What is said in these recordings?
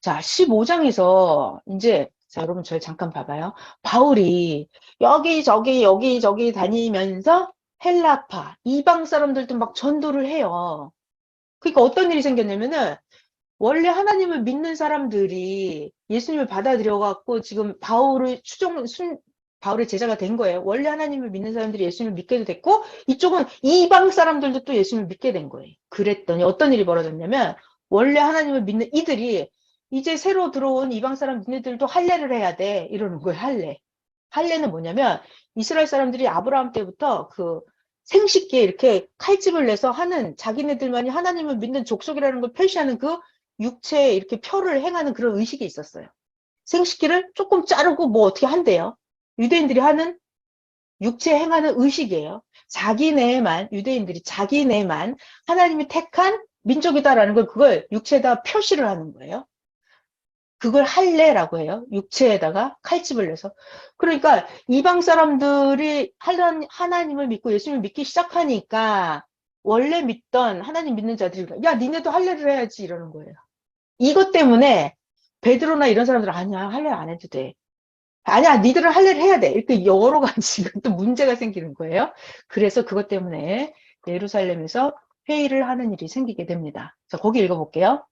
자, 15장에서 이제 자, 여러분 저희 잠깐 봐봐요. 바울이 여기 저기 여기 저기 다니면서 헬라파, 이방 사람들도 막 전도를 해요. 그러니까 어떤 일이 생겼냐면은 원래 하나님을 믿는 사람들이 예수님을 받아들여 갖고 지금 바울을 추종 순 바울의 제자가 된 거예요. 원래 하나님을 믿는 사람들이 예수님을 믿게 됐고 이쪽은 이방 사람들도 또 예수님을 믿게 된 거예요. 그랬더니 어떤 일이 벌어졌냐면 원래 하나님을 믿는 이들이 이제 새로 들어온 이방 사람 니네들도 할례를 해야 돼 이러는 거예요. 할례. 할례는 뭐냐면 이스라엘 사람들이 아브라함 때부터 그 생식기에 이렇게 칼집을 내서 하는 자기네들만이 하나님을 믿는 족속이라는 걸 표시하는 그 육체에 이렇게 표를 행하는 그런 의식이 있었어요. 생식기를 조금 자르고 뭐 어떻게 한대요. 유대인들이 하는 육체 행하는 의식이에요. 자기네만 유대인들이 자기네만 하나님이 택한 민족이다라는 걸 그걸 육체에다 표시를 하는 거예요. 그걸 할례라고 해요. 육체에다가 칼집을 내서. 그러니까 이방 사람들이 하나님, 하나님을 믿고 예수님을 믿기 시작하니까 원래 믿던 하나님 믿는 자들이 야 니네도 할례를 해야지 이러는 거예요. 이것 때문에 베드로나 이런 사람들은 아니야 할례 안 해도 돼. 아니야 니들은 할례를 해야 돼. 이렇게 여러 가지 또 문제가 생기는 거예요. 그래서 그것 때문에 예루살렘에서 회의를 하는 일이 생기게 됩니다. 자 거기 읽어볼게요.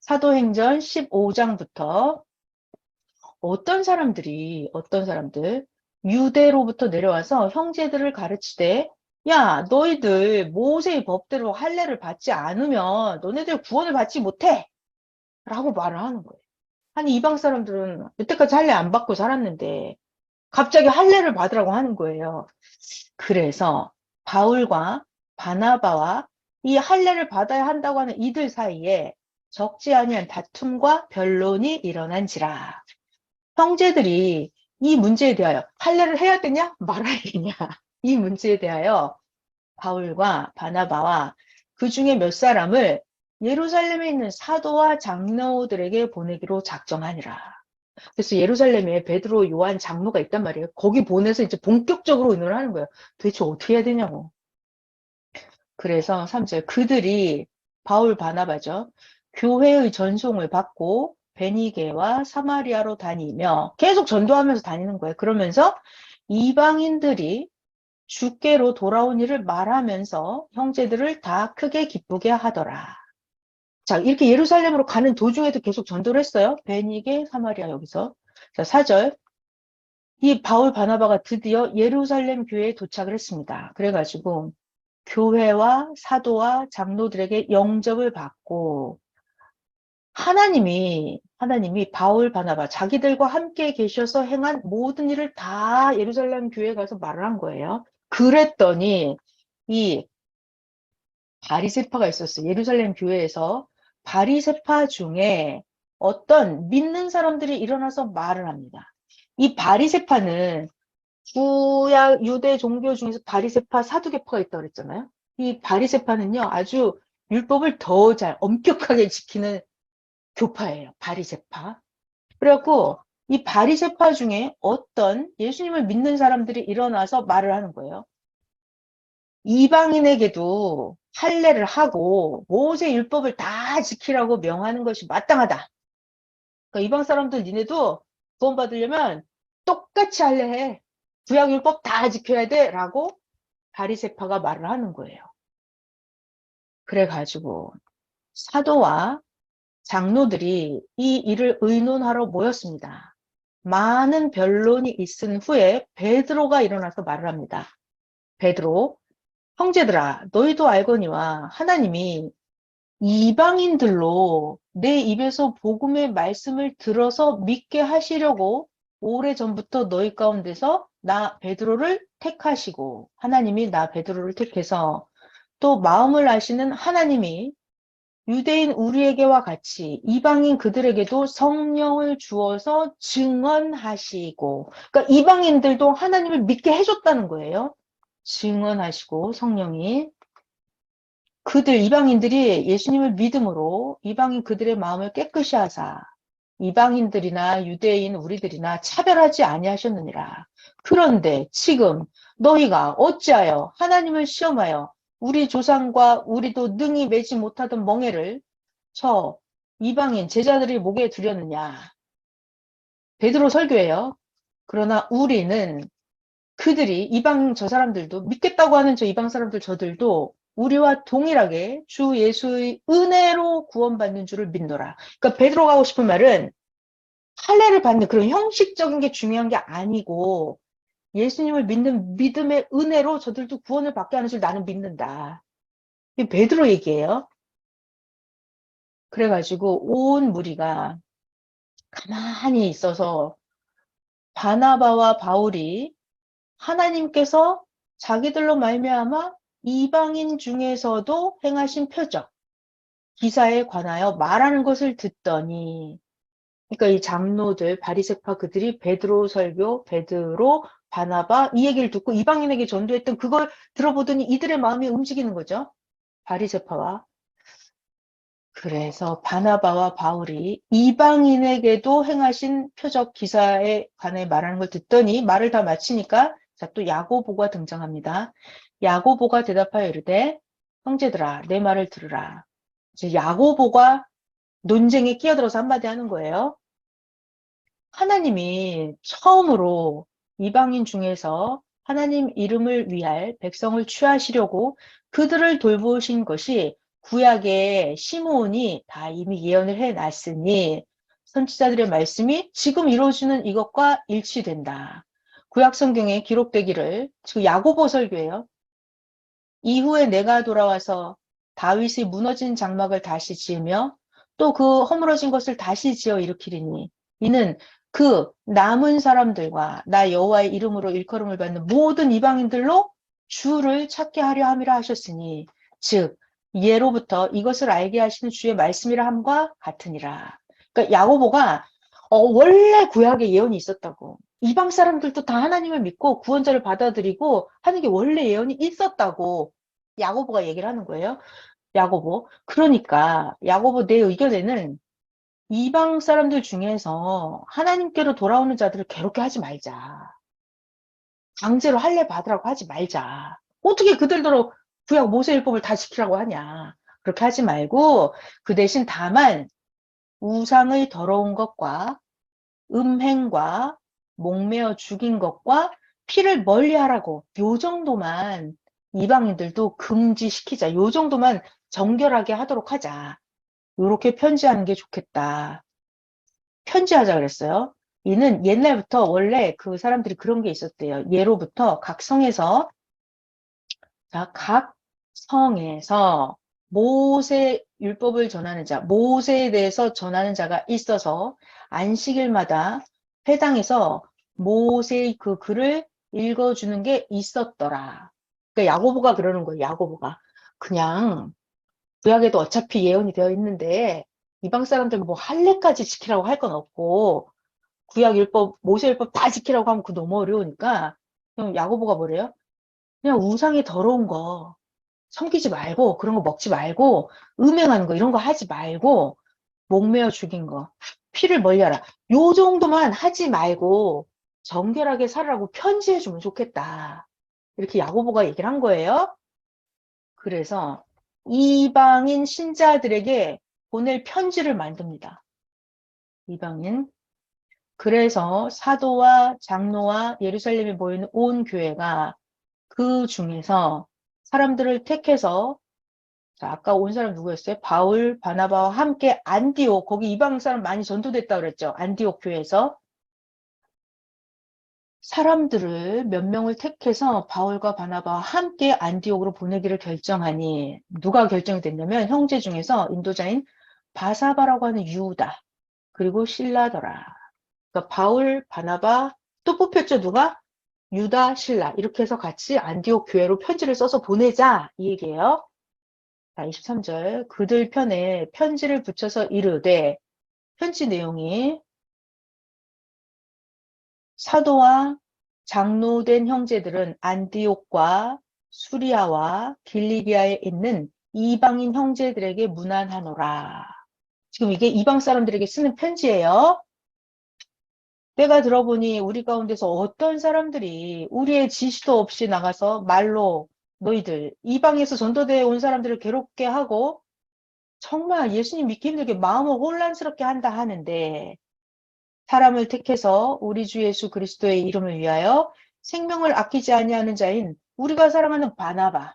사도행전 15장부터 어떤 사람들이 어떤 사람들 유대로부터 내려와서 형제들을 가르치되 야 너희들 모세의 법대로 할례를 받지 않으면 너네들 구원을 받지 못해 라고 말을 하는 거예요. 아니 이방 사람들은 여태까지 할례 안 받고 살았는데 갑자기 할례를 받으라고 하는 거예요. 그래서 바울과 바나바와 이 할례를 받아야 한다고 하는 이들 사이에 적지 아니한 다툼과 변론이 일어난지라. 형제들이 이 문제에 대하여 할례를 해야 되냐 말아야 되냐 이 문제에 대하여 바울과 바나바와 그 중에 몇 사람을 예루살렘에 있는 사도와 장로들에게 보내기로 작정하니라. 그래서 예루살렘에 베드로, 요한 장로가 있단 말이에요. 거기 보내서 이제 본격적으로 의논을 하는 거예요. 도대체 어떻게 해야 되냐고. 그래서 3절 그들이 바울 바나바죠. 교회의 전송을 받고 베니게와 사마리아로 다니며 계속 전도하면서 다니는 거예요. 그러면서 이방인들이 주께로 돌아온 일을 말하면서 형제들을 다 크게 기쁘게 하더라. 자, 이렇게 예루살렘으로 가는 도중에도 계속 전도를 했어요. 베니게, 사마리아 여기서. 자, 4절. 이 바울 바나바가 드디어 예루살렘 교회에 도착을 했습니다. 그래가지고 교회와 사도와 장로들에게 영접을 받고 하나님이 하나님이 바울 바나바 자기들과 함께 계셔서 행한 모든 일을 다 예루살렘 교회에 가서 말을 한 거예요. 그랬더니 이 바리세파가 있었어요. 예루살렘 교회에서 바리세파 중에 어떤 믿는 사람들이 일어나서 말을 합니다. 이 바리세파는 구약 유대 종교 중에서 바리세파 사두개파가 있다고 그랬잖아요. 이 바리세파는요 아주 율법을 더 잘 엄격하게 지키는 교파예요. 바리세파. 그래갖고 이 바리세파 중에 어떤 예수님을 믿는 사람들이 일어나서 말을 하는 거예요. 이방인에게도 할례를 하고 모세 율법을 다 지키라고 명하는 것이 마땅하다. 그러니까 이방 사람들 니네도 구원 받으려면 똑같이 할례해. 구약 율법 다 지켜야 돼 라고 바리세파가 말을 하는 거예요. 그래가지고 사도와 장로들이 이 일을 의논하러 모였습니다. 많은 변론이 있은 후에 베드로가 일어나서 말을 합니다. 베드로, 형제들아, 너희도 알거니와 하나님이 이방인들로 내 입에서 복음의 말씀을 들어서 믿게 하시려고 오래전부터 너희 가운데서 나 베드로를 택하시고 하나님이 나 베드로를 택해서 또 마음을 아시는 하나님이 유대인 우리에게와 같이 이방인 그들에게도 성령을 주어서 증언하시고 그러니까 이방인들도 하나님을 믿게 해줬다는 거예요. 증언하시고 성령이 그들 이방인들이 예수님을 믿음으로 이방인 그들의 마음을 깨끗이 하사 이방인들이나 유대인 우리들이나 차별하지 아니하셨느니라. 그런데 지금 너희가 어찌하여 하나님을 시험하여 우리 조상과 우리도 능히 매지 못하던 멍에를 저 이방인 제자들이 목에 두렸느냐? 베드로 설교예요. 그러나 우리는 그들이 이방 저 사람들도 믿겠다고 하는 저 이방 사람들 저들도 우리와 동일하게 주 예수의 은혜로 구원받는 줄을 믿노라. 그러니까 베드로가 하고 싶은 말은 할례를 받는 그런 형식적인 게 중요한 게 아니고 예수님을 믿는 믿음의 은혜로 저들도 구원을 받게 하는 줄 나는 믿는다. 이게 베드로 얘기예요. 그래가지고 온 무리가 가만히 있어서 바나바와 바울이 하나님께서 자기들로 말미암아 이방인 중에서도 행하신 표적, 기사에 관하여 말하는 것을 듣더니 그러니까 이 장로들 바리새파 그들이 베드로 설교, 베드로, 바나바 이 얘기를 듣고 이방인에게 전도했던 그걸 들어보더니 이들의 마음이 움직이는 거죠. 바리새파와 그래서 바나바와 바울이 이방인에게도 행하신 표적 기사에 관해 말하는 걸 듣더니 말을 다 마치니까 자 또 야고보가 등장합니다. 야고보가 대답하여 이르되 형제들아 내 말을 들으라. 이제 야고보가 논쟁에 끼어들어서 한마디 하는 거예요. 하나님이 처음으로 이방인 중에서 하나님 이름을 위할 백성을 취하시려고 그들을 돌보신 것이 구약의 시므온이 다 이미 예언을 해놨으니 선지자들의 말씀이 지금 이루어지는 이것과 일치된다. 구약 성경에 기록되기를 지금 야고보 설교예요. 이후에 내가 돌아와서 다윗이 무너진 장막을 다시 지으며 또 그 허물어진 것을 다시 지어 일으키리니 이는 그 남은 사람들과 나 여호와의 이름으로 일컬음을 받는 모든 이방인들로 주를 찾게 하려 함이라 하셨으니 즉 예로부터 이것을 알게 하시는 주의 말씀이라 함과 같으니라. 그러니까 야고보가 어, 원래 구약에 예언이 있었다고. 이방 사람들도 다 하나님을 믿고 구원자를 받아들이고 하는 게 원래 예언이 있었다고 야고보가 얘기를 하는 거예요. 야고보. 그러니까 야고보 내 의견에는 이방 사람들 중에서 하나님께로 돌아오는 자들을 괴롭게 하지 말자. 강제로 할례 받으라고 하지 말자. 어떻게 그들대로 구약 모세율법을 다 지키라고 하냐. 그렇게 하지 말고 그 대신 다만 우상의 더러운 것과 음행과 목매어 죽인 것과 피를 멀리하라고 요 정도만 이방인들도 금지시키자. 요 정도만 정결하게 하도록 하자. 요렇게 편지하는 게 좋겠다. 편지하자 그랬어요. 이는 옛날부터 원래 그 사람들이 그런 게 있었대요. 예로부터 각 성에서 자, 각 성에서 모세 율법을 전하는 자, 모세에 대해서 전하는 자가 있어서 안식일마다 회당에서 모세의 그 글을 읽어주는 게 있었더라. 그러니까 야고보가 그러는 거예요. 야고보가 그냥 구약에도 어차피 예언이 되어 있는데 이방 사람들 뭐 할례까지 지키라고 할 건 없고 구약 율법, 모세 율법 다 지키라고 하면 그 너무 어려우니까 그럼 야고보가 뭐래요? 그냥 우상이 더러운 거 섬기지 말고 그런 거 먹지 말고 음행하는 거 이런 거 하지 말고 목매어 죽인 거 피를 멀려라. 요 정도만 하지 말고 정결하게 살으라고 편지해 주면 좋겠다. 이렇게 야고보가 얘기를 한 거예요. 그래서 이방인 신자들에게 보낼 편지를 만듭니다 이방인 그래서 사도와 장로와 예루살렘에 모이는 온 교회가 그 중에서 사람들을 택해서 자, 아까 온 사람 누구였어요? 바울, 바나바와 함께 안디옥, 거기 이방 사람 많이 전도됐다 그랬죠. 안디옥 교회에서 사람들을 몇 명을 택해서 바울과 바나바와 함께 안디옥으로 보내기를 결정하니 누가 결정이 됐냐면 형제 중에서 인도자인 바사바라고 하는 유다 그리고 신라더라. 그러니까 바울, 바나바 또 뽑혔죠 누가? 유다, 신라 이렇게 해서 같이 안디옥 교회로 편지를 써서 보내자 이 얘기예요. 자, 23절 그들 편에 편지를 붙여서 이르되 편지 내용이 사도와 장로된 형제들은 안디옥과 수리아와 길리비아에 있는 이방인 형제들에게 문안하노라. 지금 이게 이방 사람들에게 쓰는 편지예요. 때가 들어보니 우리 가운데서 어떤 사람들이 우리의 지시도 없이 나가서 말로 너희들 이방에서 전도대에 온 사람들을 괴롭게 하고 정말 예수님 믿기 힘들게 마음을 혼란스럽게 한다 하는데 사람을 택해서 우리 주 예수 그리스도의 이름을 위하여 생명을 아끼지 아니하는 자인 우리가 사랑하는 바나바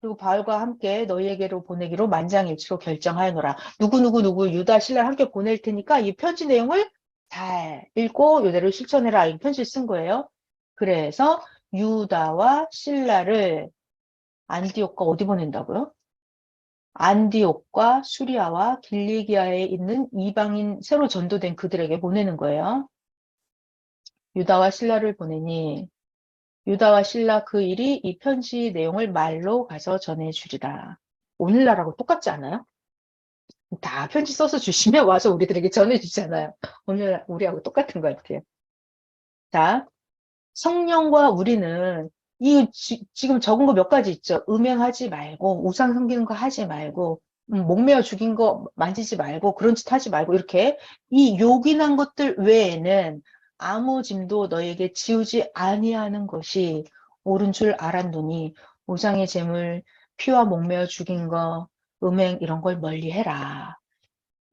그리고 바울과 함께 너희에게로 보내기로 만장일치로 결정하여노라. 누구누구 누구 유다 신라를 함께 보낼 테니까 이 편지 내용을 잘 읽고 이대로 실천해라. 이 편지를 쓴 거예요. 그래서 유다와 신라를 안디옥과 어디 보낸다고요? 안디옥과 수리아와 길리기아에 있는 이방인 새로 전도된 그들에게 보내는 거예요. 유다와 신라를 보내니 유다와 신라 그 일이 이 편지 내용을 말로 가서 전해주리라. 오늘날하고 똑같지 않아요? 다 편지 써서 주시면 와서 우리들에게 전해주잖아요. 오늘 우리하고 똑같은 것 같아요. 자, 성령과 우리는 이 지, 금 적은 거 몇 가지 있죠. 음행하지 말고 우상 섬기는 거 하지 말고 음, 목매어 죽인 거 만지지 말고 그런 짓 하지 말고 이렇게 이 요긴한 것들 외에는 아무 짐도 너에게 지우지 아니하는 것이 옳은 줄 알았노니 우상의 재물 피와 목매어 죽인 거 음행 이런 걸 멀리해라.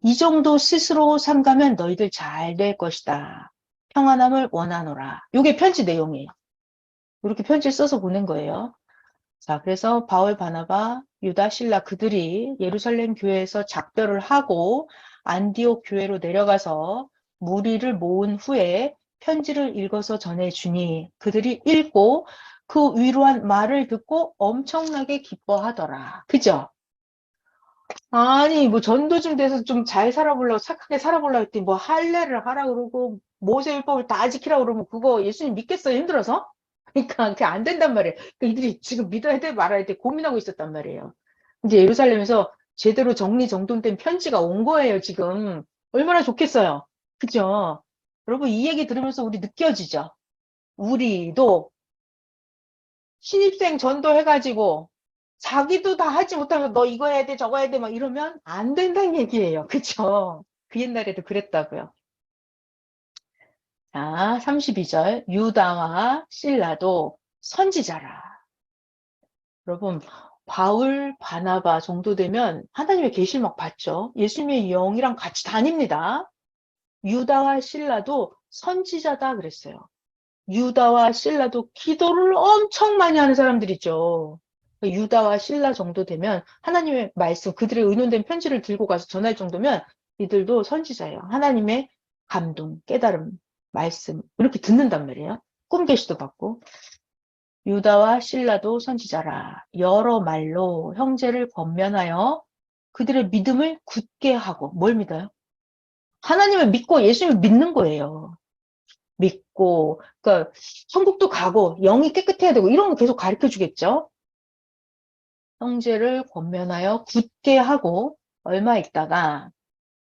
이 정도 스스로 삼가면 너희들 잘 될 것이다. 평안함을 원하노라. 이게 편지 내용이에요. 이렇게 편지를 써서 보낸 거예요. 자, 그래서 바울, 바나바, 유다, 신라 그들이 예루살렘 교회에서 작별을 하고 안디옥 교회로 내려가서 무리를 모은 후에 편지를 읽어서 전해 주니 그들이 읽고 그 위로한 말을 듣고 엄청나게 기뻐하더라. 그죠? 아니 뭐 전도 좀 돼서 좀 잘 살아보려고 착하게 살아보려고 했더니 뭐 할례를 하라 그러고 모세 율법을 다 지키라 그러면 그거 예수님 믿겠어요 힘들어서? 그러니까 그게 안 된단 말이에요. 그러니까 이들이 지금 믿어야 돼 말아야 돼 고민하고 있었단 말이에요. 이제 예루살렘에서 제대로 정리정돈된 편지가 온 거예요 지금. 얼마나 좋겠어요. 그죠? 여러분 이 얘기 들으면서 우리 느껴지죠? 우리도 신입생 전도해가지고 자기도 다 하지 못하면서 너 이거 해야 돼 저거 해야 돼 막 이러면 안 된다는 얘기예요. 그쵸? 그 옛날에도 그랬다고요. 자, 32절 유다와 신라도 선지자라. 여러분 바울, 바나바 정도 되면 하나님의 계시를 막 받죠. 예수님의 영이랑 같이 다닙니다. 유다와 신라도 선지자다 그랬어요. 유다와 신라도 기도를 엄청 많이 하는 사람들이죠. 유다와 신라 정도 되면 하나님의 말씀, 그들의 의논된 편지를 들고 가서 전할 정도면 이들도 선지자예요. 하나님의 감동, 깨달음, 말씀 이렇게 듣는단 말이에요. 꿈 계시도 받고 유다와 신라도 선지자라 여러 말로 형제를 권면하여 그들의 믿음을 굳게 하고 뭘 믿어요? 하나님을 믿고 예수님을 믿는 거예요. 믿고, 그러니까 천국도 가고 영이 깨끗해야 되고 이런 거 계속 가르쳐 주겠죠. 형제를 권면하여 굳게 하고 얼마 있다가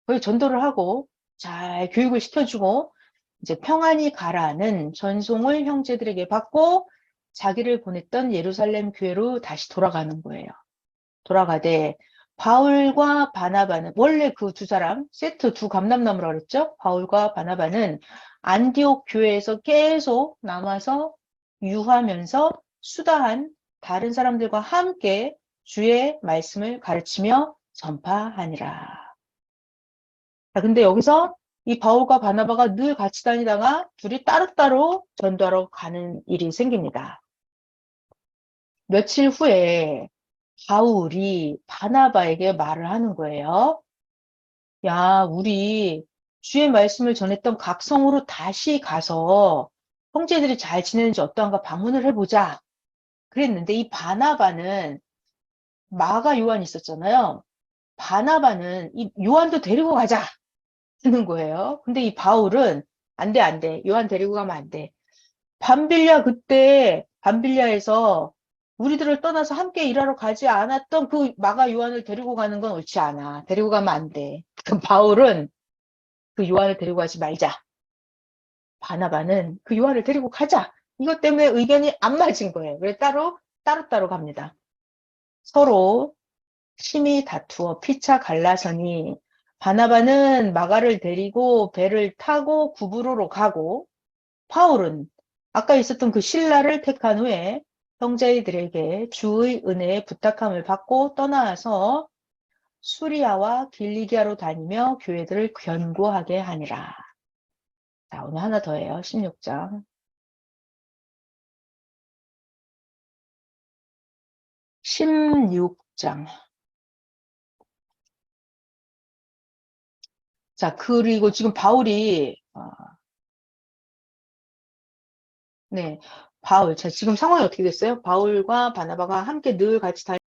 거의 전도를 하고 잘 교육을 시켜주고 이제 평안히 가라는 전송을 형제들에게 받고 자기를 보냈던 예루살렘 교회로 다시 돌아가는 거예요. 돌아가되 바울과 바나바는 원래 그 두 사람 세트 두 감남나무라 그랬죠. 바울과 바나바는 안디옥 교회에서 계속 남아서 유하면서 수다한 다른 사람들과 함께 주의 말씀을 가르치며 전파하니라. 자, 근데 여기서 이 바울과 바나바가 늘 같이 다니다가 둘이 따로따로 전도하러 가는 일이 생깁니다. 며칠 후에 바울이 바나바에게 말을 하는 거예요. 야, 우리 주의 말씀을 전했던 각성으로 다시 가서 형제들이 잘 지내는지 어떠한가 방문을 해보자. 그랬는데 이 바나바는 마가 요한이 있었잖아요. 바나바는 이 요한도 데리고 가자 하는 거예요. 근데 이 바울은 안 돼, 안 돼. 요한 데리고 가면 안 돼. 밤빌랴 그때 밤빌랴에서 우리들을 떠나서 함께 일하러 가지 않았던 그 마가 요한을 데리고 가는 건 옳지 않아. 데리고 가면 안 돼. 그럼 바울은 그 요한을 데리고 가지 말자. 바나바는 그 요한을 데리고 가자. 이것 때문에 의견이 안 맞은 거예요. 그래서 따로 따로따로 갑니다. 서로 심히 다투어 피차 갈라서니 바나바는 마가를 데리고 배를 타고 구브로로 가고 파울은 아까 있었던 그 신라를 택한 후에 형제들에게 주의 은혜에 부탁함을 받고 떠나서 수리아와 길리기아로 다니며 교회들을 견고하게 하니라. 자, 오늘 하나 더 해요. 16장. 16장. 자, 그리고 지금 바울이, 어, 네, 바울. 자, 지금 상황이 어떻게 됐어요? 바울과 바나바가 함께 늘 같이 다